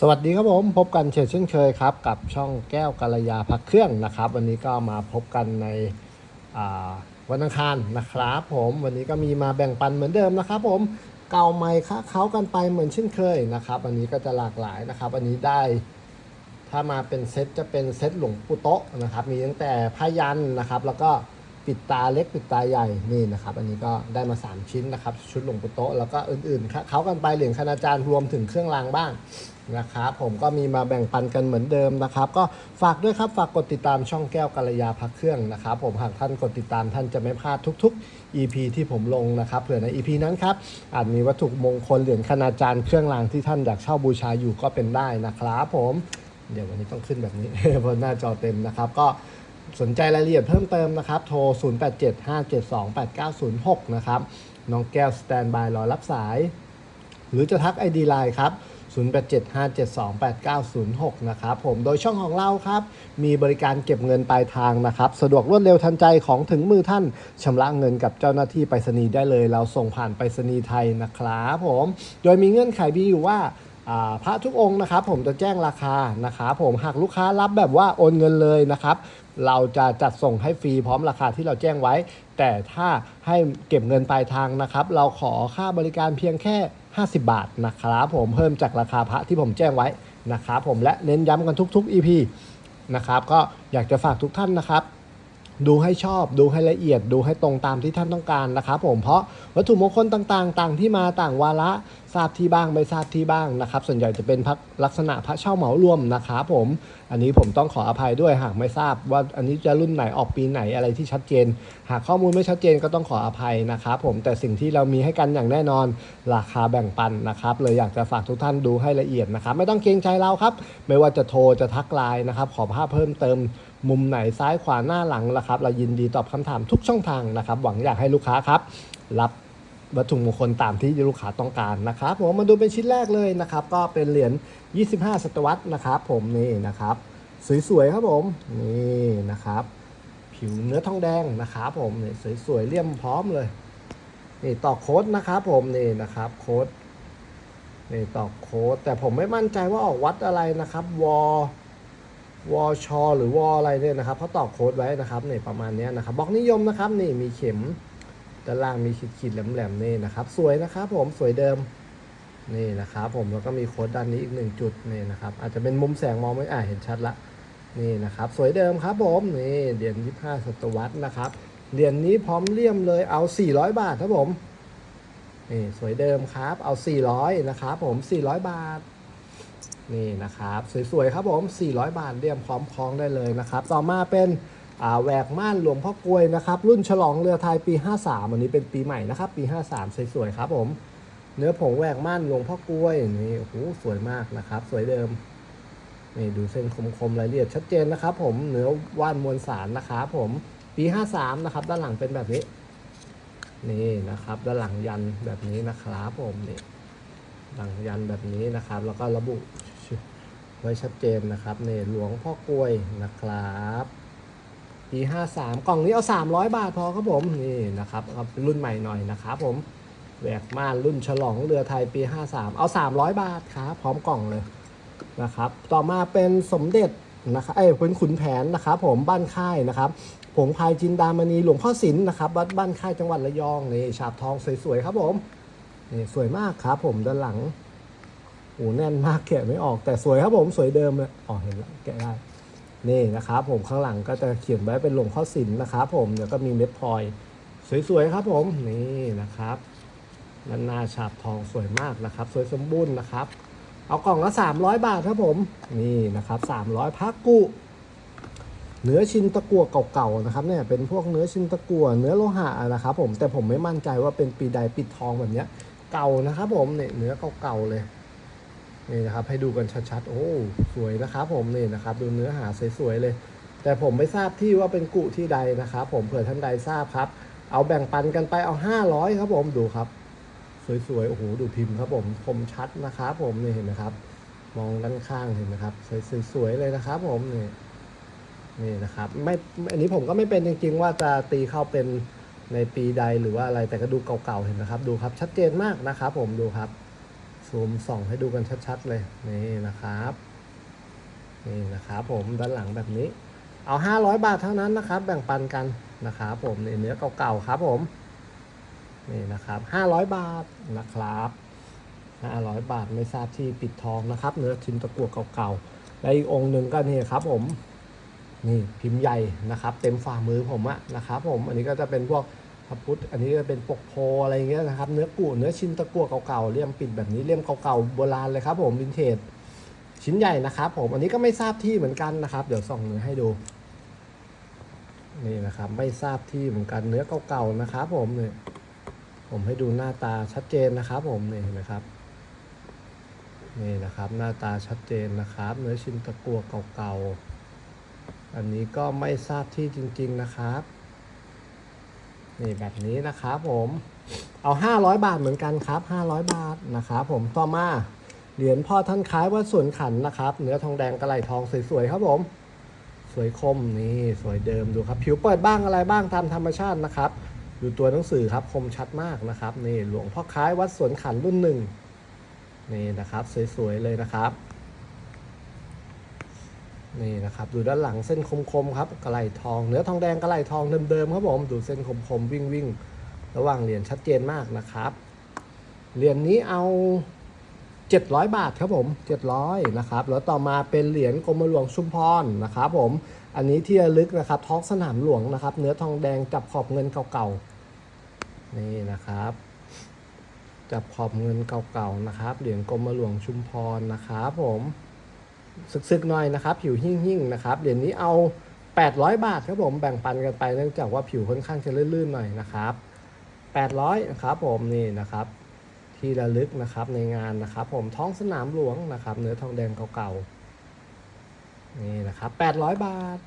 สวัสดีครับผมพบกันเช่นเคยครับ กับช่องแก้วกัลยาพักเครื่องนะครับ วันนี้ก็มาพบกันในวันอังคารนะครับ ผมวันนี้ก็มีมาแบ่งปันเหมือนเดิมนะครับ ผมเก่าใหม่ค้าเขากันไปเหมือนเช่นเคยนะครับวันนี้ก็จะหลากหลายนะครับวันนี้ได้ ถ้ามาเป็นเซตจะเป็นเซตหลวงปู่โตะนะครับ มีตั้งแต่พยันนะครับ แล้วก็ ปิดตาเล็กปิดตาใหญ่นี่นะครับ อันนี้ก็ได้มา 3 ชิ้นนะครับ ชุดหลวงปู่โตะแล้วก็อื่นๆเขากันไปเหรียญคณาจารย์รวมถึงเครื่องรางบ้างนะครับผมก็มีมาแบ่งปันกันเหมือนเดิมนะครับ ก็ฝากด้วยครับฝากกดติดตามช่องแก้วกัลยาพักเครื่องนะครับ ผมหากท่านกดติดตามท่านจะไม่พลาดทุก ๆ EP ที่ผมลงนะครับเผื่อใน EP นั้นครับอาจมีวัตถุมงคลเหรียญคณาจารย์เครื่องรางที่ท่านอยากเช่าบูชาอยู่ก็เป็นได้นะครับ ผม เดี๋ยววันนี้ต้องขึ้นแบบนี้เพราะหน้าจอเต็มนะครับ ก็ สนใจรายละเอียดเพิ่มเติมนะครับ โทร 0875728906 นะครับ น้องแก้วสแตนบายรอรับสาย หรือจะทัก ID Line ครับ 0875728906 นะครับ ผมโดยช่องของเราครับ มีบริการเก็บเงินปลายทางนะครับ สะดวกรวดเร็วทันใจของถึงมือท่านชำระเงินกับเจ้าหน้าที่ไปรษณีย์ได้เลย เราส่งผ่านไปรษณีย์ไทยนะครับผม โดยมีเงื่อนไขมีอยู่ว่าอ่า พระทุกองค์นะครับผมจะแจ้งราคานะครับผมหากลูกค้ารับแบบว่าโอนเงินเลยนะครับเราจะจัดส่งให้ฟรีพร้อมราคาที่เราแจ้งไว้ แต่ถ้าให้เก็บเงินปลายทางนะครับเราขอค่าบริการเพียงแค่ 50 บาทนะครับผมเพิ่มจากราคาพระที่ผมแจ้งไว้นะครับผมและเน้นย้ำกันทุกๆ EP นะครับก็อยากจะฝากทุกท่านนะครับ ดูให้ชอบดูให้ละเอียดดูให้ตรงตามที่ท่านต้องการนะครับผมเพราะวัตถุมงคลต่างๆ ต่างที่มาต่างวาระทราบที่บ้างไม่ทราบที่บ้างนะครับ ส่วนใหญ่จะเป็นพักลักษณะพระเช่าเหมารวมนะครับผม อันนี้ผมต้องขออภัยด้วยหากไม่ทราบว่าอันนี้จะรุ่นไหนออกปีไหนอะไรที่ชัดเจน หากข้อมูลไม่ชัดเจนก็ต้องขออภัยนะครับผมแต่สิ่งที่เรามีให้กันอย่างแน่นอนราคาแบ่งปันนะครับเลยอยากจะฝากทุกท่านดูให้ละเอียดนะครับ ไม่ต้องเกรงใจเราครับ ไม่ว่าจะโทรจะทักไลน์นะครับขอภาพเพิ่มเติม มุมไหนซ้ายขวาหน้าหลังนะครับ เรายินดีตอบคำถามทุกช่องทางนะครับ หวังอยากให้ลูกค้าครับ รับวัตถุมงคลตามที่ลูกค้าต้องการนะครับผมมาดูเป็นชิ้นแรกเลยนะครับ ก็เป็นเหรียญ 25 ศตวรรษนะครับ ผมนี่นะครับ สวยๆครับผมนี่นะครับ ผิวเนื้อทองแดงนะครับผมนี่สวยๆเลี่ยมพร้อมเลยนี่ต่อโค้ดนะครับ ผมนี่นะครับโค้ดนี่ต่อโค้ดแต่ผมไม่มั่นใจว่าออกวัดอะไรนะครับวอ วอชอหรือวออะไรเนี่ยนะครับเขาตอกโค้ดไว้นะครับเนี่ยประมาณนี้นะครับบล็อกนิยมนะครับนี่มีเข็มด้านล่างมีขีดขีดๆแหลมๆนี่นะครับ สวยนะครับผมสวยเดิมนี่นะครับผมแล้วก็มีโค้ดด้านนี้อีกหนึ่งจุดนี่นะครับอาจจะเป็นมุมแสงมองไม่อ่าเห็นชัดละนี่นะครับสวยเดิมครับผมนี่เหรียญ25ศตวรรษนะครับเหรียญนี้พร้อมเลี่ยมเลยเอา 400 บาทครับผมนี่สวยเดิมครับเอา 400นะครับผม400 บาท นี่นะครับ สวยๆครับผม 400 บาทเรียมพร้อมคล้องได้เลยนะครับ ต่อมาเป็นแหวกม่านหลวงพ่อกลวยนะครับ รุ่นฉลองเรือไทยปี 53วันนี้เป็นปีใหม่นะครับ ปี 53 สวยๆครับผม เนื้อผงแหวกม่านหลวงพ่อกลวยนี่โอ้โหสวยมากนะครับ สวยเดิมนี่ดูเส้นคมๆรายละเอียดชัดเจนนะครับ ผมเนื้อว่านมวลสารนะครับผมปี 53 นะครับ ด้านหลังเป็นแบบนี้นี่นะครับ ด้านหลังยันแบบนี้นะครับ ผมนี่หลังยันแบบนี้นะครับ แล้วก็ระบุ ไว้ชัดเจนนะครับเนี่ยหลวงพ่อกลวยนะครับปี53กล่องนี้เอา300บาทพอครับผมนี่นะครับเอาเป็นรุ่นใหม่หน่อยนะครับผมแหวกม่านรุ่นฉลองเรือไทยปี53เอา300บาทครับพร้อมกล่องเลยนะครับ ต่อมาเป็นสมเด็จนะครับเอ้เป็นขุนแผนนะครับผมบ้านค่ายนะครับผงพายจินดามณีหลวงพ่อศิลป์นะครับวัดบ้านค่ายจังหวัดระยองนี่ฉาบทองสวยๆครับผมนี่สวยมากครับผมด้านหลัง โอ้แน่นมากแกะไม่ออกแต่สวยครับผมสวยเดิมเลยอ๋อเห็นแล้วแกะได้นี่นะครับผมข้างหลังก็จะเขียนไว้เป็นหลวงพ่อศิลป์นะครับผมแล้วก็มีเม็ดพลอย สวยๆครับผมนี่นะครับด้านหน้าฉาบทองสวยมากนะครับ สวยสมบูรณ์นะครับ เอากล่องละ300 บาทครับผมนี่นะครับ300พักกุเนื้อชิ้นตะกั่วเก่าๆนะครับเนี่ยเป็นพวกเนื้อชิ้นตะกั่วเนื้อโลหะนะครับผมแต่ผมไม่มั่นใจว่าเป็นปีใดปิดทองแบบเนี้ยเก่านะครับผมเนี่ยเนื้อเก่าๆเลย นี่นะครับให้ดูกันชัดๆ โอ้สวยนะครับผมนี่นะครับดูเนื้อหาสวยๆเลย แต่ผมไม่ทราบที่ว่าเป็นกุที่ใดนะครับผมเผื่อท่านใดทราบครับ เอาแบ่งปันกันไปเอา 500 ครับผมดูครับ สวยๆโอ้โหดูพิมพ์ครับผมคมชัดนะครับผมนี่เห็นไหมครับ มองด้านข้างเห็นไหมครับสวยๆเลยนะครับ ผมนี่นี่นะครับไม่อันนี้ผมก็ไม่เป็นจริงๆ ว่าจะตีเข้าเป็นในปีใดหรือว่าอะไรแต่ก็ดูเก่าๆเห็นนะครับ ดูครับชัดเจนมากนะครับ ผมดูครับ ซูมส่องให้ดูกันชัดๆเลย นี่นะครับ นี่นะครับผมด้านหลังแบบนี้ เอา 500 บาทเท่านั้นนะครับ แบ่งปันกันนะครับผมนี่เนื้อเก่าๆครับผม นี่นะครับ 500 บาทนะครับ500 บาทไม่ทราบที่ปิดทองนะครับ เนื้อชิ้นตะกั่วเก่าๆ และอีกองค์หนึ่งก็นี่ครับผม นี่พิมพ์ใหญ่นะครับ เต็มฝ่ามือผมอะนะครับ ผม อันนี้ก็จะเป็นพวก พระพุทธอันนี้ก็เป็นปกโพอะไรเงี้ยนะครับ เนื้อกุเนื้อชิ้นตะกั่วเก่าๆเลี่ยมปิดแบบนี้เลี่ยมเก่าๆโบราณเลยครับผมวินเทจชิ้นใหญ่นะครับ ผมอันนี้ก็ไม่ทราบที่เหมือนกันนะครับ เดี๋ยวส่องเนื้อให้ดูนี่นะครับ ไม่ทราบที่เหมือนกันเนื้อเก่าๆนะครับ ผมเนี่ยผมให้ดูหน้าตาชัดเจนนะครับ ผมนี่เห็นะครับนี่นะครับ หน้าตาชัดเจนนะครับ เนื้อชิ้นตะกั่วเก่าๆอันนี้ก็ไม่ทราบที่จริง ๆนะครับ นี่แบบนี้นะครับผม เอา 500 บาทเหมือนกันครับ 500 บาทนะครับผมต่อมาเหรียญพ่อท่านคล้ายว่าส่วนขันนะครับ เนื้อทองแดงกระไหลทองสวยๆครับผม สวยคมนี่สวยเดิมดูครับ ผิวเปิดบ้างอะไรบ้างตามธรรมชาตินะครับ ดูตัวหนังสือครับคมชัดมากนะครับนี่หลวงพ่อคล้ายวัดสวนขันรุ่นหนึ่งนี่นะครับ สวยๆเลยนะครับ นี่นะครับดูด้านหลังเส้นคมๆครับกระไหลทอง เนื้อทองแดงกระไหลทองเดิมๆครับผมดูเส้นคมๆวิ่งวิ่งระหว่างเหรียญชัดเจนมากนะครับเหรียญนี้เอา 700 บาทครับผม 700นะครับแล้วต่อมาเป็นเหรียญกรมหลวงชุมพรนะครับผมอันนี้ที่ระลึกนะครับท้องสนามหลวงนะครับ เนื้อทองแดงจับขอบเงินเก่าๆนี่นะครับ จับขอบเงินเก่าๆนะครับ เหรียญกรมหลวงชุมพรนะครับผม ซึกๆหน่อยนะครับ ผิวหิ่งๆนะครับเหรียญนี้เอา 800 บาทครับผมแบ่งปันกันไปเนื่องจากว่าผิวค่อนข้างจะลื่นๆหน่อยนะครับ 800นะครับผมนี่นะครับที่ระลึกนะครับในงานนะครับ ผมท้องสนามหลวงนะครับ เนื้อทองแดงเก่าๆนี่นะครับ 800 บาท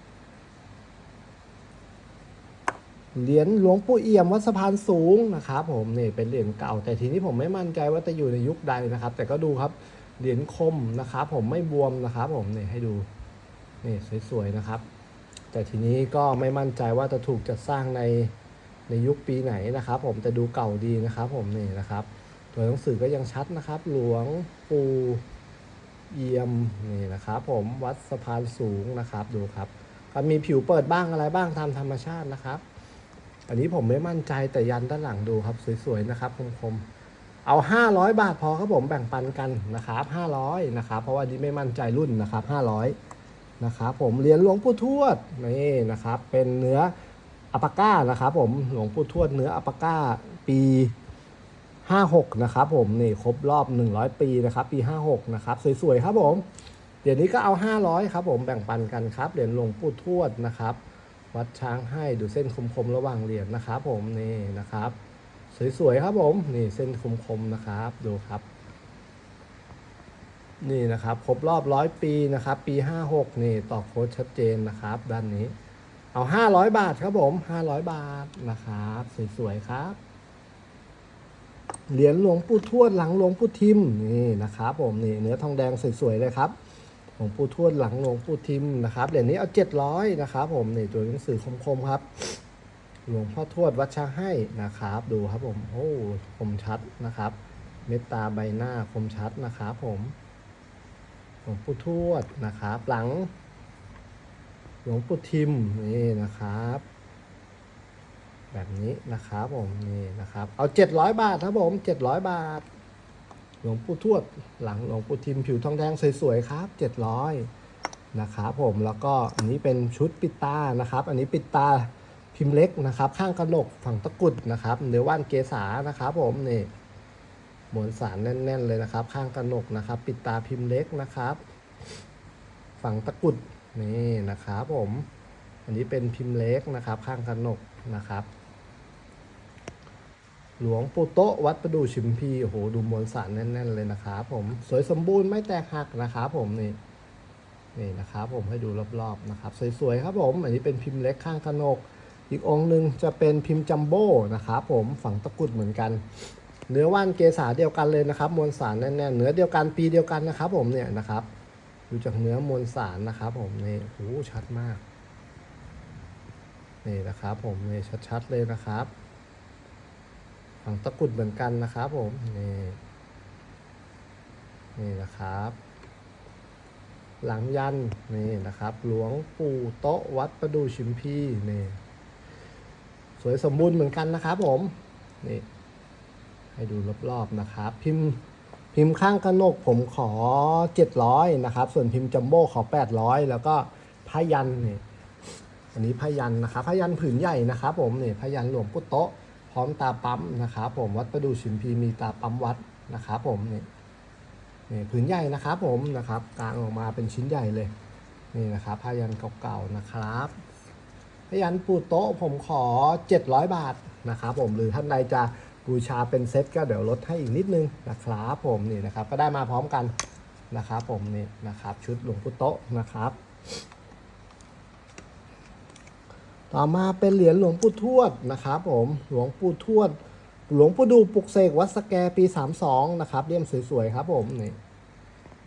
เหรียญหลวงปู่เอี่ยมวัดสะพานสูงนะครับ ผมนี่เป็นเหรียญเก่า แต่ทีนี้ผมไม่มั่นใจว่าจะอยู่ในยุคใดนะครับ แต่ก็ดูครับ เหรียญคมนะครับผมไม่บวมนะครับผมนี่ให้ดูนี่สวยๆนะครับ แต่ทีนี้ก็ไม่มั่นใจว่าจะถูกจัดสร้างในในยุคปีไหนนะครับ ผมแต่ดูเก่าดีนะครับผมนี่นะครับ ตัวหนังสือก็ยังชัดนะครับ หลวงปู่เอี่ยมนี่นะครับผมวัดสะพานสูงนะครับดูครับก็มีผิวเปิดบ้างอะไรบ้างตามธรรมชาตินะครับ อันนี้ผมไม่มั่นใจแต่ยันด้านหลังดูครับ สวยๆนะครับคมๆ เอา 500 บาทพอครับผมแบ่งปันกันนะครับ500นะครับเพราะว่านี้ไม่มั่นใจรุ่นนะครับ500นะครับผมเหรียญหลวงปู่ทวดนี่นะครับเป็นเนื้ออัปาก้านะครับผมหลวงปู่ทวดเนื้ออัปาก้าปี56นะครับผมนี่ครบรอบ 100 ปีนะครับปี 56นะครับสวยๆครับผมเดี๋ยวนี้ก็เอา 500ครับผมแบ่งปันกันครับเหรียญหลวงปู่ทวดนะครับ วัดช้างให้ดูเส้นคมๆระหว่างเหรียญนะครับผมนี่นะครับ สวยๆครับผมนี่เส้นคมๆนะครับดูครับ นี่นะครับครบรอบร้อยปีนะครับ ปี56นี่ต่อโค้ดชัดเจนนะครับ ด้านนี้ เอา500บาทครับผม500บาทนะครับสวยๆครับเหรียญหลวงปู่ทวดหลังหลวงปู่ทิมนี่นะครับผมนี่เนื้อทองแดงสวยๆเลยครับหลวงปู่ทวดหลังหลวงปู่ทิมนะครับเหรียญนี้เอา700นะครับผมนี่ตัวหนังสือคมๆครับ หลวงพ่อทวดวัดช้าให้นะครับ ดูครับผมโอ้คมชัดนะครับ เมตตาใบหน้าคมชัดนะครับผมหลวงปู่ทวดนะครับหลัง หลวงปู่ทิมนี่นะครับ แบบนี้นะครับผมนี่นะครับ เอา700บาทครับผม700บาท หลวงปู่ทวดหลังหลวงปู่ทิมผิวทองแดงสวยๆครับ700นะครับผมแล้วก็อันนี้เป็นชุดปิดตานะครับ อันนี้ปิดตา พิมพ์เล็กนะครับ ข้างกระหนกฝั่งตะกุดนะครับเนื้อว่านเกษานะครับ ผมนี่มวลสารแน่น ๆ เลยนะครับ ข้างกระหนกนะครับ ปิดตาพิมพ์เล็กนะครับ ฝั่งตะกุดนี่นะครับ ผม อันนี้เป็นพิมพ์เล็กนะครับ ข้างกระหนกนะครับ หลวงปู่โตะวัดประดู่ชิมพีโอ้โหดูมวลสารแน่น ๆ เลยนะครับ ผมสวยสมบูรณ์ไม่แตกหักนะครับผมนี่นี่นะครับ ผมให้ดูรอบๆนะครับ สวยๆครับผม อันนี้เป็นพิมพ์เล็กข้างกระหนก อีกองค์หนึ่งจะเป็นพิมพ์จัมโบ้นะครับผมฝังตะกุดเหมือนกัน เนื้อว่านเกษาเดียวกันเลยนะครับ มวลสารแน่นๆเนื้อเดียวกันปีเดียวกันนะครับ ผมเนี่ยนะครับดูจากเนื้อมวลสารนะครับ ผมนี่โอ้ชัดมากนี่นะครับ ผมนี่ชัดๆเลยนะครับฝังตะกุดเหมือนกันนะครับผมนี่นี่นะครับ หลังยันนี่นะครับ หลวงปู่โต๊ะวัดประดูชิมพีนี่ สวยสมบูรณ์เหมือนกันนะครับผม นี่ ให้ดูรอบๆนะครับ พิมพ์พิมพ์ข้างกระหนกผมขอ 700 นะครับ ส่วนพิมพ์จัมโบ้ขอ 800 แล้วก็พยันนี่อันนี้พยันนะครับพยันผืนใหญ่นะครับ ผมนี่พยันหลวงปู่โต๊ะพร้อมตาปั๊มนะครับผมวัดประดูชิมพีมีตาปั๊มวัดนะครับผมนี่นี่ผืนใหญ่นะครับผมนะครับกลางออกมาเป็นชิ้นใหญ่เลยนี่นะครับผ้ายันเก่าๆนะครับ ผ้ายันปูโต๊ะผมขอ 700 บาทนะครับผมหรือท่านใดจะบูชาเป็นเซ็ตก็เดี๋ยวลดให้อีกนิดนึงนะครับผมนี่นะครับก็ได้มาพร้อมกันนะครับผมนี่นะครับชุดหลวงปูโต๊ะนะครับ ต่อมาเป็นเหรียญหลวงปู่ทวดนะครับผมหลวงปู่ทวด หลวงปู่ดูปลุกเสกวัดสแกปี 32 นะครับเลี่ยมสวยๆครับผมนี่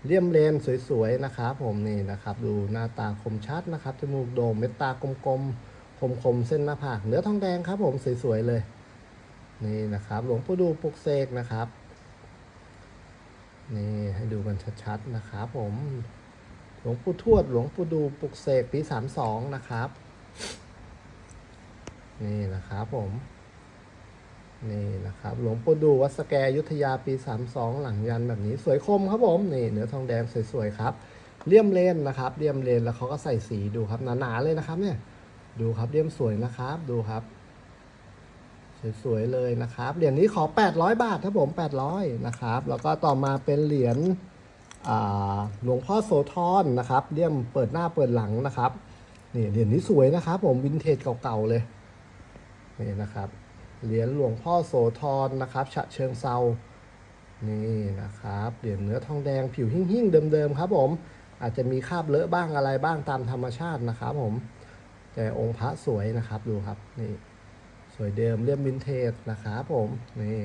เลี่ยมเลนสวยๆนะครับผมนี่นะครับ ดูหน้าตาคมชัดนะครับจมูกโด่งเม็ดตากลมๆ คมๆเส้นหน้าผากเนื้อทองแดงครับผมสวยๆเลย นี่นะครับ หลวงปู่ดูปลุกเสกนะครับ นี่ให้ดูกันชัดๆนะครับผมหลวงปู่ทวด หลวงปู่ดูปลุกเสกปี32นะครับ นี่นะครับผม นี่นะครับ หลวงปู่ดูวัดสแกยุทธยาปี32หลังยันแบบนี้สวยคมครับผมนี่เนื้อทองแดงสวยๆครับเลี่ยมเลนนะครับเลี่ยมเลนแล้วเขาก็ใส่สีดูครับหนาๆเลยนะครับเนี่ย ดูครับเลี่ยมสวยนะครับ ดูครับสวยๆเลยนะครับ เหรียญนี้ขอ 800 บาทครับผม 800 นะครับ แล้วก็ต่อมาเป็นเหรียญหลวงพ่อโสธรนะครับเลี่ยมเปิดหน้าเปิดหลังนะครับนี่เหรียญนี้สวยนะครับ ผมวินเทจเก่าๆเลยนี่นะครับเหรียญหลวงพ่อโสธรนะครับฉะเชิงเซานี่นะครับเหรียญเนื้อทองแดงผิวหิ่งๆเดิมๆครับ ผมอาจจะมีคราบเลอะบ้างอะไรบ้างตามธรรมชาตินะครับผม แต่องค์พระสวยนะครับดูครับนี่สวยเดิมเรียบวินเทจนะครับผมนี่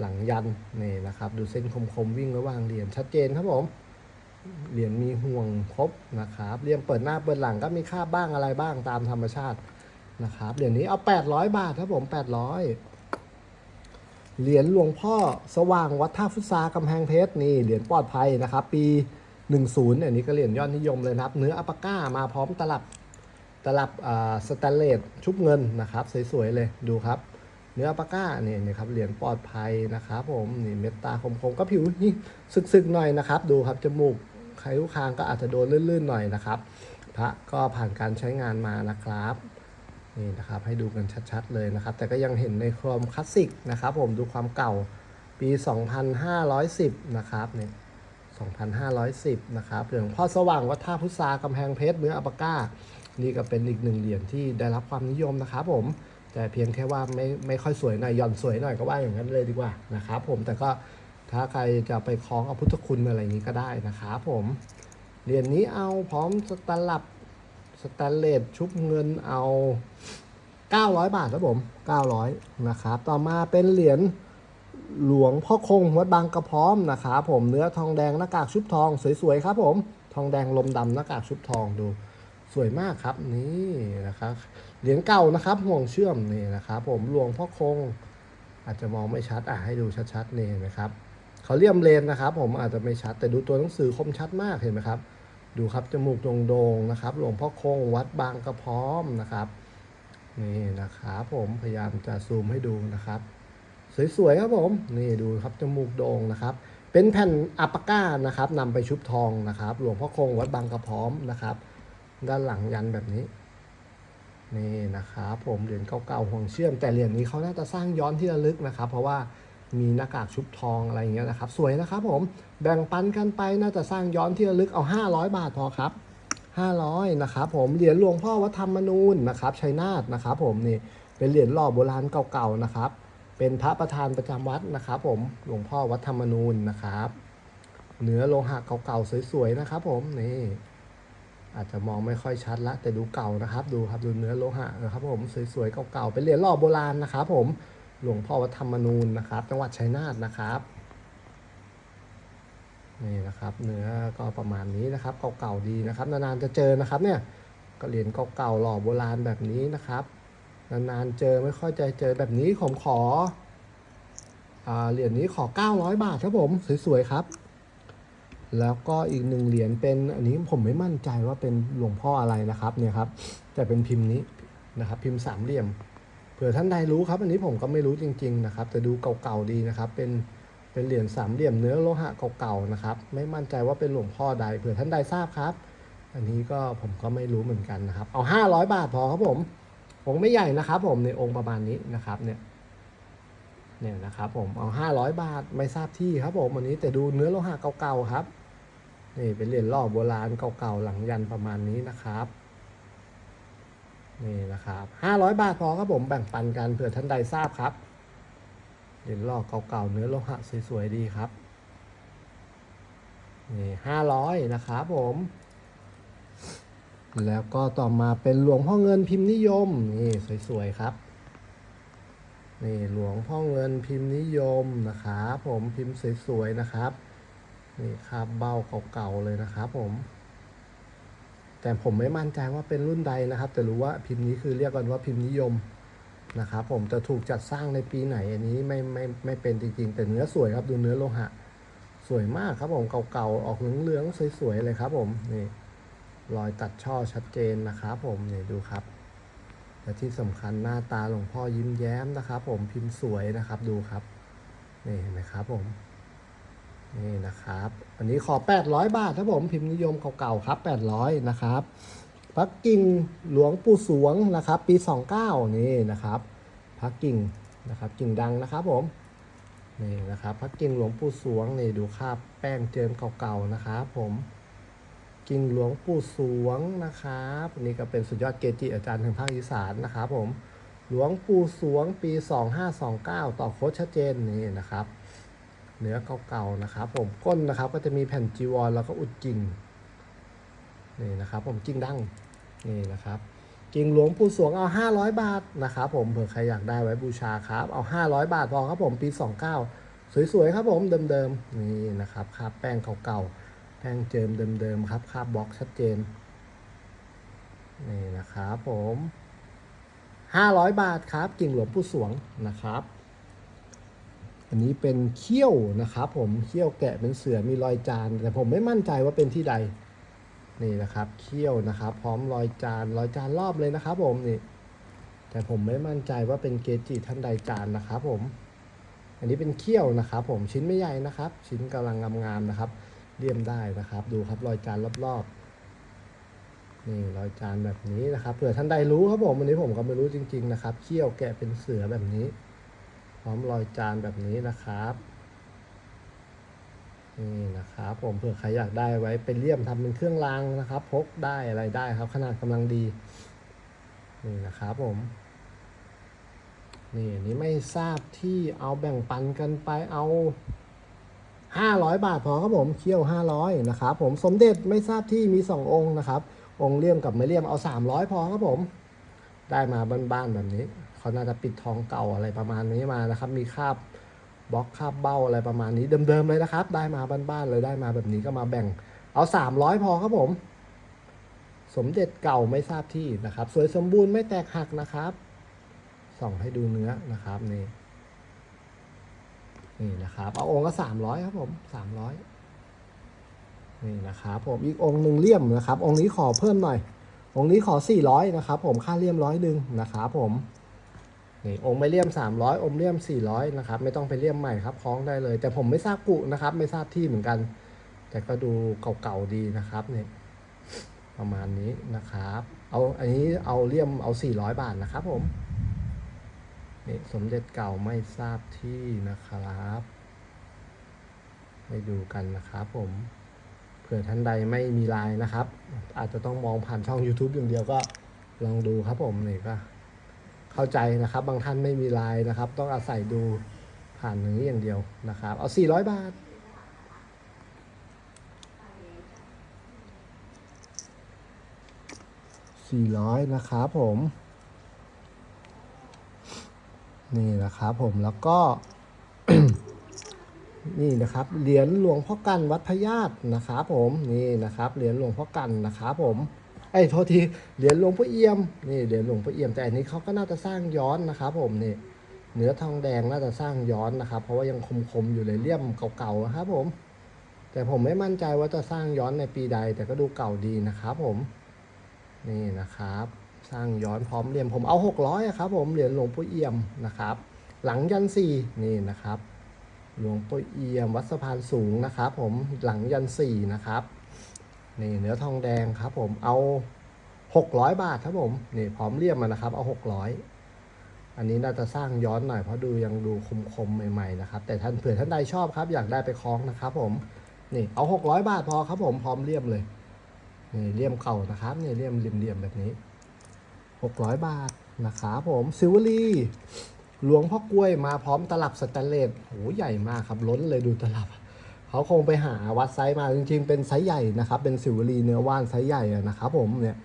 หลังยันนี่นะครับ ดูเส้นคมๆวิ่งระหว่างเหรียญชัดเจนครับผมเหรียญมีห่วงครบนะครับเหรียญเปิดหน้าเปิดหลังก็มีคราบ้างอะไรบ้างตามธรรมชาตินะครับเหรียญนี้เอา 800 บาทครับผม800เหรียญหลวงพ่อสว่างวัดท่าฟุตซากำแพงเพชรนี่เหรียญปลอดภัยนะครับ ปี 10 อันนี้ก็เหรียญยอดนิยมเลยนะครับ เนื้ออัปปาก้ามาพร้อมตลับ ตลับสแตนเลสชุบเงินนะครับสวยๆเลยดูครับ เนื้อปาก้านี่ยนี่ครับเหรียญปลอดภัยนะครับผมนี่เม็ดตาคมๆก็ผิวนี่สึกๆหน่อยนะครับ ดูครับจมูกไขลูกคางก็อาจจะโดนลื่นๆหน่อยนะครับ พระก็ผ่านการใช้งานมานะครับนี่นะครับให้ดูกันชัดๆเลยนะครับ แต่ก็ยังเห็นในความคลาสสิกนะครับผมดูความเก่าปี 2510 นะครับเนี่ย2510 นะครับเหลืองพ่อสว่างวัดท่าพุทรากำแพงเพชรเนื้ออัปปาก้า นี่ก็เป็นอีกหนึ่งเหรียญที่ได้รับความนิยมนะครับผม แต่เพียงแค่ว่าไม่ไม่ค่อยสวยหน่อยหย่อนสวยหน่อยก็ว่าอย่างนั้นเลยดีกว่านะครับผมแต่ก็ถ้าใครจะไปคล้องเอาพุทธคุณอะไรอย่างนี้ก็ได้นะครับผมเหรียญนี้เอาพร้อมสตลับสแตนเลสชุบเงินเอา 900 บาทครับผม 900 นะครับ ต่อมาเป็นเหรียญหลวงพ่อคงวัดบางกระพร้อมนะครับผมเนื้อทองแดงหน้ากากชุบทองสวยๆครับผม ทองแดงลมดำหน้ากากชุบทองดู สวยมากครับนี่นะครับเหรียญเก่านะครับห่วงเชื่อมนี่นะครับผมหลวงพ่อคง อาจจะมองไม่ชัดอะให้ดูชัดๆนี่นะครับเขาเลี่ยมเลนนะครับ ผมอาจจะไม่ชัดแต่ดูตัวหนังสือคมชัดมากเห็นไหมครับ ดูครับจมูกโด่งๆนะครับ หลวงพ่อคงวัดบางกระพร้อมนะครับนี่นะครับผมพยายามจะซูมให้ดูนะครับ สวยๆครับผมนี่ดูครับจมูกโด่งนะครับเป็นแผ่นอัปปาก้านะครับนำไปชุบทองนะครับ หลวงพ่อคงวัดบางกระพร้อมนะครับ ด้านหลังยันแบบนี้นี่นะครับผมเหรียญเก่าๆห่วงเชื่อม แต่เหรียญนี้เขาน่าจะสร้างย้อนที่ระลึกนะครับ เพราะว่ามีหน้ากากชุบทองอะไรอย่างเงี้ยนะครับ สวยนะครับผมแบ่งปันกันไปน่าจะสร้างย้อนที่ระลึกเอา 500 บาทพอครับ 500นะครับผมเหรียญหลวงพ่อวัดธรรมนูญนะครับชัยนาทนะครับผมนี่เป็นเหรียญหล่อโบราณเก่าๆนะครับ เป็นพระประธานประจำวัดนะครับ ผมหลวงพ่อวัดธรรมนูญนะครับ เนื้อโลหะเก่าๆสวยๆนะครับ ผมนี่ อาจจะมองไม่ค่อยชัดละแต่ดูเก่านะครับดูครับดูเนื้อโลหะนะครับผมสวยๆเก่าๆเป็นเหรียญหล่อโบราณนะครับผมหลวงพ่อวัดธรรมนูญนะครับ จังหวัดชัยนาทนะครับนี่นะครับเนื้อก็ประมาณนี้นะครับเก่าๆดีนะครับนานๆจะเจอนะครับเนี่ยก็เหรียญเก่าๆหล่อโบราณแบบนี้นะครับนานๆเจอไม่ค่อยจะเจอแบบนี้ผมขออเหรียญนี้ขอ 900 บาทครับผมสวยๆครับ แล้วก็อีกหนึ่งเหรียญเป็นอันนี้ผมไม่มั่นใจว่าเป็นหลวงพ่ออะไรนะครับเนี่ยครับแต่เป็นพิมพ์นี้นะครับ พิมพ์สามเหลี่ยมเผื่อท่านใดรู้ครับ อันนี้ผมก็ไม่รู้จริง ๆ นะครับ แต่ดูเก่าๆดีนะครับ เป็นเป็นเหรียญสามเหลี่ยมเนื้อโลหะเก่าๆนะครับ ไม่มั่นใจว่าเป็นหลวงพ่อใดเผื่อท่านใดทราบครับ อันนี้ก็ผมก็ไม่รู้เหมือนกันนะครับ เอาห้าร้อยบาทพอครับผมองค์ไม่ใหญ่นะครับ ผมในองค์ประมาณนี้นะครับเนี่ยเนี่ยนะครับผมเอาห้าร้อยบาทไม่ทราบที่ครับผมอันนี้แต่ดูเนื้อโลหะเก่าๆครับ นี่เป็นเหรียญล่อโบราณเก่าๆหลังยันประมาณนี้นะครับนี่นะครับห้าร้อยบาทพอครับผมแบ่งปันกันเผื่อท่านใดทราบครับเหรียญล่อเก่าๆเนื้อโลหะสวยๆดีครับนี่ห้าร้อยนะครับผมแล้วก็ต่อมาเป็นหลวงพ่อเงินพิมพ์นิยมนี่สวยๆครับนี่หลวงพ่อเงินพิมพ์นิยมนะครับผมพิมพ์สวยๆนะครับ นี่คาบเบ้าเก่าๆเลยนะครับผม แต่ผมไม่มั่นใจว่าเป็นรุ่นใดนะครับ แต่รู้ว่าพิมพ์นี้คือเรียกกันว่าพิมพ์นิยมนะครับผมจะถูกจัดสร้างในปีไหนอันนี้ไม่ไม่ไม่เป็นจริงๆ แต่เนื้อสวยครับดูเนื้อโลหะ สวยมากครับผมเก่าๆออกเหลืองๆสวยๆเลยครับผมนี่รอยตัดช่อชัดเจนนะครับผมนี่ดูครับและที่สำคัญหน้าตาหลวงพ่อยิ้มแย้มนะครับ ผมพิมพ์สวยนะครับดูครับนี่เห็นไหมครับผม นี่นะครับ อันนี้ขอ 800 บาทครับผมพิมพ์นิยมเก่าๆครับ 800 นะครับพระกิ่งหลวงปู่สวงนะครับ ปี 29 นี่นะครับพระกิ่งนะครับกิ่งดังนะครับผมนี่นะครับพระกิ่งหลวงปู่สวงนี่ดูคราบแป้งเจิมเก่าๆนะครับผมกิ่งหลวงปู่สวงนะครับนนี่ก็เป็นสุดยอดเกจิอาจารย์ทางภาคอีสานนะครับผมหลวงปู่สวงปี 2529 ต่อโคชชัดเจนนี่นะครับ เนื้อเก่าๆนะครับผมก้นนะครับก็จะมีแผ่นจีวรแล้วก็อุดกิ่งนี่นะครับผมกิ่งดังนี่นะครับกิ่งหลวงปู่สวงเอา 500 บาทนะครับผมเผื่อใครอยากได้ไว้บูชาครับเอา 500 บาทพอครับผมปี 29 สวยๆครับผมเดิมๆนี่นะครับคราบแป้งเก่าๆแป้งเจิมเดิมๆครับคราบบล็อกชัดเจนนี่นะครับผม 500 บาทครับกิ่งหลวงปู่สวงนะครับ อันนี้เป็นเขี้ยวนะครับ ผมเขี้ยวแกะเป็นเสือมีรอยจาน แต่ผมไม่มั่นใจว่าเป็นที่ใดนี่นะครับเขี้ยวนะครับ พร้อมรอยจานรอยจานรอบเลยนะครับ ผมนี่ แต่ผมไม่มั่นใจว่าเป็นเกจิท่านใดจานนะครับ ผม อันนี้เป็นเขี้ยวนะครับ ผมชิ้นไม่ใหญ่นะครับ ชิ้นกำลังงามๆนะครับเลี่ยมได้นะครับ ดูครับรอยจานรอบๆนี่รอยจานแบบนี้นะครับเผื่อท่านใดรู้ครับผมอันนี้ผมก็ไม่รู้จริง ๆ นะครับเขี้ยวแกะเป็นเสือแบบนี้ พร้อมรอยจานแบบนี้นะครับนี่นะครับผมเผื่อใครอยากได้ไว้เป็นเลี่ยมทำเป็นเครื่องรางนะครับ พกได้อะไรได้ครับ ขนาดกำลังดีนี่นะครับผมนี่อันนี้ไม่ทราบที่เอาแบ่งปันกันไปเอาห้าร้อยบาทพอครับผมเคี่ยวห้าร้อยนะครับผมสมเด็จไม่ทราบที่มีสององค์นะครับ องค์เลี่ยมกับไม่เลี่ยมเอาสามร้อยพอครับผม ได้มาบ้านๆแบบนี้ เขาน่าจะปิดทองเก่าอะไรประมาณนี้มานะครับ มีคาบบล็อกคาบเบ้าอะไรประมาณนี้เดิมๆเลยนะครับ ได้มาบ้านๆเลยได้มาแบบนี้ก็มาแบ่ง เอาสามร้อยพอครับผม สมเด็จเก่าไม่ทราบที่นะครับ สวยสมบูรณ์ไม่แตกหักนะครับส่องให้ดูเนื้อนะครับนี่นี่นะครับ เอาองค์ก็สามร้อยครับผมสามร้อยนี่นะครับผมอีกองค์หนึ่งเลี่ยมนะครับ องค์นี้ขอเพิ่มหน่อย องค์นี้ขอ400นะครับ ผมค่าเลี่ยมร้อยหนึ่งนะครับผม นี่องค์ไม่เลี่ยม 300 องค์เลี่ยม 400 นะครับ ไม่ต้องไปเลี่ยมใหม่ครับคล้องได้เลย แต่ผมไม่ทราบกุนะครับ ไม่ทราบที่เหมือนกัน แต่ก็ดูเก่าๆดีนะครับเนี่ยประมาณนี้นะครับ เอาอันนี้เอาเลี่ยมเอา 400 บาทนะครับผมนี่สมเด็จเก่าไม่ทราบที่นะครับไปดูกันนะครับผมเผื่อท่านใดไม่มีไลน์นะครับ อาจจะต้องมองผ่านช่อง YouTube อย่างเดียวก็ลองดูครับผมนี่ก็ เข้าใจนะครับ บางท่านไม่มีไลน์นะครับ ต้องอาศัยดูผ่านอย่างนี้อย่างเดียวนะครับ เอา 400 บาท 400 นะครับผม นี่นะครับผมแล้วก็ นี่นะครับ เหรียญหลวงพ่อกันวัดพญาตนะครับผม นี่นะครับ เหรียญหลวงพ่อกันนะครับผม ไอ้โทษทีเหรียญหลวงพ่อเอี่ยมนี่เหรียญหลวงพ่อเอี่ยมแต่อันนี้เขาก็น่าจะสร้างย้อนนะครับผมนี่เนื้อทองแดงน่าจะสร้างย้อนนะครับ เพราะว่ายังคมๆอยู่เลยเลี่ยมเก่าๆนะครับผม แต่ผมไม่มั่นใจว่าจะสร้างย้อนในปีใด แต่ก็ดูเก่าดีนะครับผม นี่นะครับ สร้างย้อนพร้อมเหลี่ยมผมเอาหกร้อยครับผมเหรียญหลวงปู่เอี่ยมนะครับ หลังยันสี่นี่นะครับ หลวงปู่เอี่ยมวัดสะพานสูงนะครับ ผมหลังยันสี่นะครับ นี่เนื้อทองแดงครับ ผมเอาหกร้อยบาทครับผมนี่พร้อมเลี่ยมมานะครับ เอาหกร้อยอันนี้น่าจะสร้างย้อนหน่อยเพราะดูยังดูคมๆใหม่ๆนะครับ แต่ท่านเผื่อท่านใดชอบครับ อยากได้ไปคล้องนะครับ ผมนี่เอาหกร้อยบาทพอครับ ผมพร้อมเลี่ยมเลยนี่เลี่ยมเก่านะครับนี่เลี่ยมเหลี่ยมๆแบบนี้หกร้อยบาทนะครับผมซิลเวอรี่หลวงพ่อกล้วยมาพร้อมตลับสแตนเลสโหใหญ่มากครับล้นเลยดูตลับ เขาคงไปหาวัดไซส์มาจริง ๆ เป็นไซส์ใหญ่นะครับ เป็นซิลเวอรีเนื้อว่านไซส์ใหญ่นะครับ ผมเนี่ย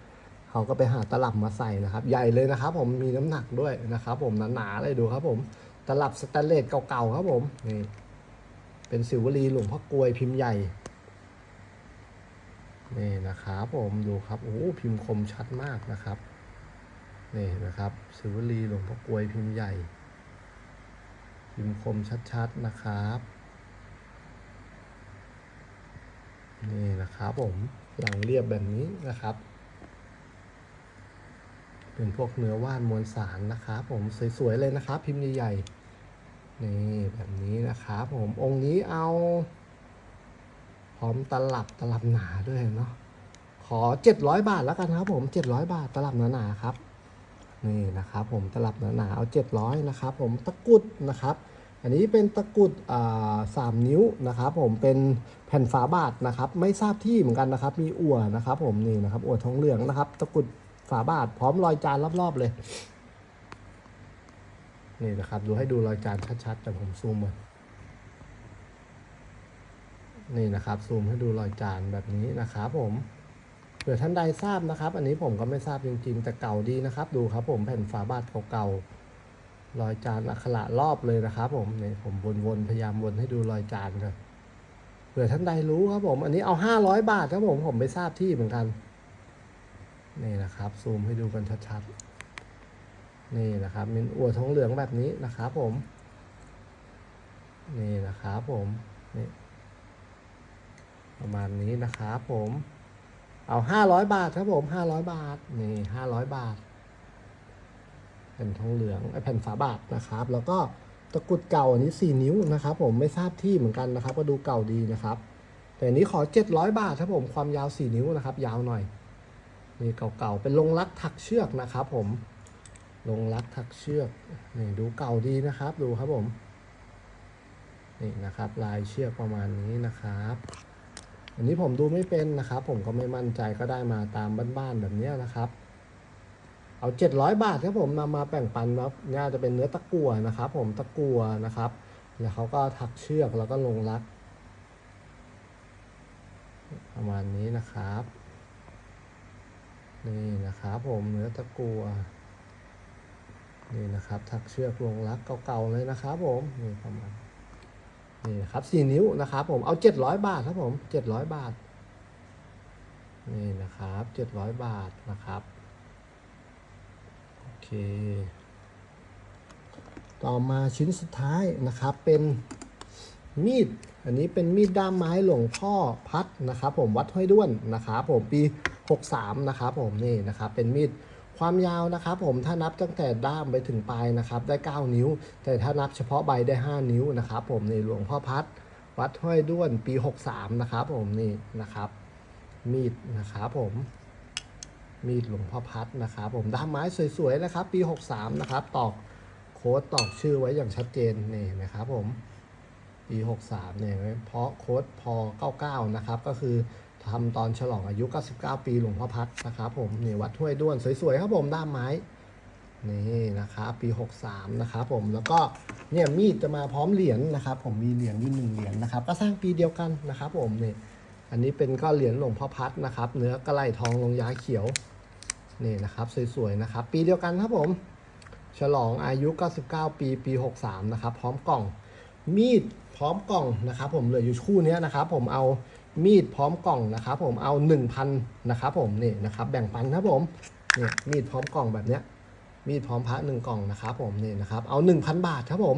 เขาก็ไปหาตลับมาใส่นะครับ ใหญ่เลยนะครับ ผมมีน้ำหนักด้วยนะครับ ผมหนาๆเลยดูครับ ผมตลับสแตนเลสเก่าๆครับผมนี่เป็นซิลเวอรีหลวงพ่อกลวยพิมพ์ใหญ่นี่นะครับผมดูครับโอ้พิมพ์คมชัดมากนะครับนี่นะครับสิวลีหลวงพ่อกลวยพิมพ์ใหญ่ พิมพ์คมชัดๆนะครับ นี่นะครับผมหลังเรียบแบบนี้นะครับ เป็นพวกเนื้อว่านมวลสารนะครับผมสวยๆเลยนะครับ พิมพ์ใหญ่ๆนี่แบบนี้นะครับผมองค์นี้เอา พร้อมตลับตลับหนาด้วยเนาะขอ700บาทแล้วกันครับ ผม700บาทตลับหนาๆครับนี่นะครับ ผมตลับหนาๆเอา700นะครับ ผมตะกุดนะครับ อันนี้เป็นตะกุดสามนิ้วนะครับ ผมเป็นแผ่นฝาบาทนะครับ ไม่ทราบที่เหมือนกันนะครับ มีอั่วนะครับ ผมนี่นะครับอั่วทองเหลืองนะครับ ตะกุดฝาบาทพร้อมรอยจานรอบๆเลยนี่นะครับ ดูให้ดูรอยจานชัดๆแต่ผมซูมมานี่นะครับซูมให้ดูรอยจานแบบนี้นะครับผมเผื่อท่านใดทราบนะครับ อันนี้ผมก็ไม่ทราบจริงๆ แต่เก่าดีนะครับ ดูครับผมแผ่นฝาบาทเก่าๆ รอยจานอักขระรอบเลยนะครับผมเนี่ยผมวนๆพยายามวนให้ดูรอยจานกันเผื่อท่านใดรู้ครับผม อันนี้เอาห้าร้อยบาทครับผมผมไม่ทราบที่เหมือนกัน นี่นะครับ ซูมให้ดูกันชัดๆ นี่นะครับเป็นอั่วทองเหลืองแบบนี้นะครับผม นี่นะครับผมนี่ประมาณนี้นะครับผม เอาห้าร้อยบาทครับผมห้าร้อยบาท นี่ห้าร้อยบาท เป็นทองเหลืองไอแผ่นฝาบาทนะครับ แล้วก็ตะกรุดเก่าอันนี้สี่นิ้วนะครับ ผมไม่ทราบที่เหมือนกันนะครับ ก็ดูเก่าดีนะครับ แต่อันนี้ขอเจ็ดร้อยบาทครับผมความยาวสี่นิ้วนะครับ ยาวหน่อยนี่เก่าๆเป็นลงรักถักเชือกนะครับ ผมลงรักถักเชือกนี่ดูเก่าดีนะครับ ดูครับผมนี่นะครับ ลายเชือกประมาณนี้นะครับอันนี้ผมดูไม่เป็นนะครับ ผมก็ไม่มั่นใจก็ได้มาตามบ้านๆแบบเนี้ยนะครับ เอา 700 บาทครับผมนำมาแบ่งปันครับน่าจะเป็นเนื้อตะกั่วนะครับผมตะกั่วนะครับ แล้วเขาก็ถักเชือกแล้วก็ลงรัก ประมาณนี้นะครับนี่นะครับผมเนื้อตะกั่วนี่นะครับถักเชือกลงรักเก่าๆเลยนะครับผมนี่ประมาณนี่นะครับสี่นิ้วนะครับผมเอาเจ็ดร้อยบาทครับผมเจ็ดร้อยบาทนี่นะครับเจ็ดร้อยบาทนะครับ เค ต่อมาชิ้นสุดท้ายนะครับเป็นมีด อันนี้เป็นมีดด้ามไม้หลวงพ่อพัดนะครับ ผมวัดห้วยด้วนนะครับผมปี 63 นะครับผมนี่นะครับเป็นมีดความยาวนะครับผมถ้านับตั้งแต่ด้ามไปถึงปลายนะครับได้ 9 นิ้ว แต่ถ้านับเฉพาะใบได้ 5 นิ้วนะครับผมนี่หลวงพ่อพัดวัดห้วยด้วนปี 63 นะครับผมนี่นะครับ มีดนะครับผม มีดหลวงพ่อพัดนะครับ ผมด้ามไม้สวยๆนะครับ ปี 63 นะครับ ตอกโค้ดตอกชื่อไว้อย่างชัดเจนนี่นะครับผม ปี 63 เนี่ยเพราะโค้ดพอ 99 นะครับ ก็คือทำตอนฉลองอายุ 99 ปีหลวงพ่อพัดนะครับ ผมนี่วัดห้วยด้วนสวยๆครับผมด้ามไม้นี่นะครับปี 63 นะครับผมแล้วก็เนี่ยมีดจะมาพร้อมเหรียญนะครับ ผมมีเหรียญอยู่หนึ่งเหรียญนะครับ ก็สร้างปีเดียวกันนะครับ ผมนี่ อันนี้เป็นก็เหรียญหลวงพ่อพัดนะครับ เนื้อกระไหลทองลงยาเขียวนี่นะครับสวยๆนะครับ ปีเดียวกันครับผม ฉลองอายุ 99 ปีปี 63 นะครับ พร้อมกล่องมีดพร้อมกล่องนะครับผมเหลืออยู่คู่นี้นะครับ ผมเอามีดพร้อมกล่องนะครับผมเอา 1,000นะครับผมนี่นะครับแบ่งปันครับผมเนี่ยมีดพร้อมกล่องแบบเนี้ยมีดพร้อมพระหนึ่งกล่องนะครับผมนี่นะครับเอา 1,000 บาทครับผม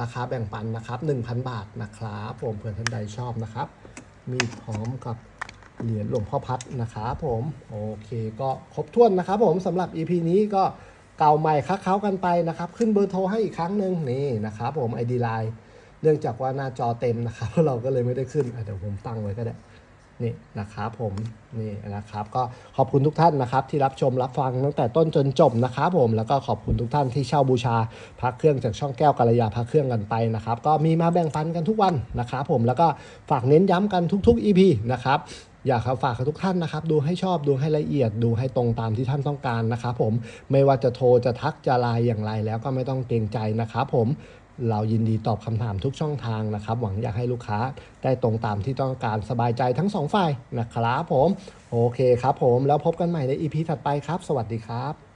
ราคาแบ่งปันนะครับ 1,000 บาทนะครับผมเผื่อท่านใดชอบนะครับ มีพร้อมกับเหรียญหลวงพ่อพัดนะครับผมโอเคก็ครบถ้วนนะครับผมสำหรับ EP นี้ก็เก่าใหม่ค้าเขากันไปนะครับ ขึ้นเบอร์โทรให้อีกครั้งหนึ่งนี่นะครับผม ID Line เนื่องจากว่าหน้าจอเต็มนะครับเราก็เลยไม่ได้ขึ้นเดี๋ยวผมตั้งไว้ก็ได้ นี่นะครับผมนี่นะครับ ก็ขอบคุณทุกท่านนะครับ ที่รับชมรับฟังตั้งแต่ต้นจนจบนะครับผมแล้วก็ขอบคุณทุกท่านที่เช่าบูชาพระเครื่องจากช่องแก้วกัลยาพระเครื่องกันไปนะครับ ก็มีมาแบ่งปันกันทุกวันนะครับ ผมแล้วก็ฝากเน้นย้ำกันทุก ๆ EP นะครับอยากฝากกับทุกท่านนะครับ ดูให้ชอบดูให้ละเอียดดูให้ตรงตามที่ท่านต้องการนะครับผมไม่ว่าจะโทรจะทักจะไลน์อย่างไรแล้วก็ไม่ต้องเกรงใจนะครับผม เรายินดีตอบคำถามทุกช่องทางนะครับ หวังอยากให้ลูกค้าได้ตรงตามที่ต้องการสบายใจทั้งสองฝ่ายนะครับผม โอเคครับผมแล้วพบกันใหม่ใน EP ถัดไปครับ สวัสดีครับ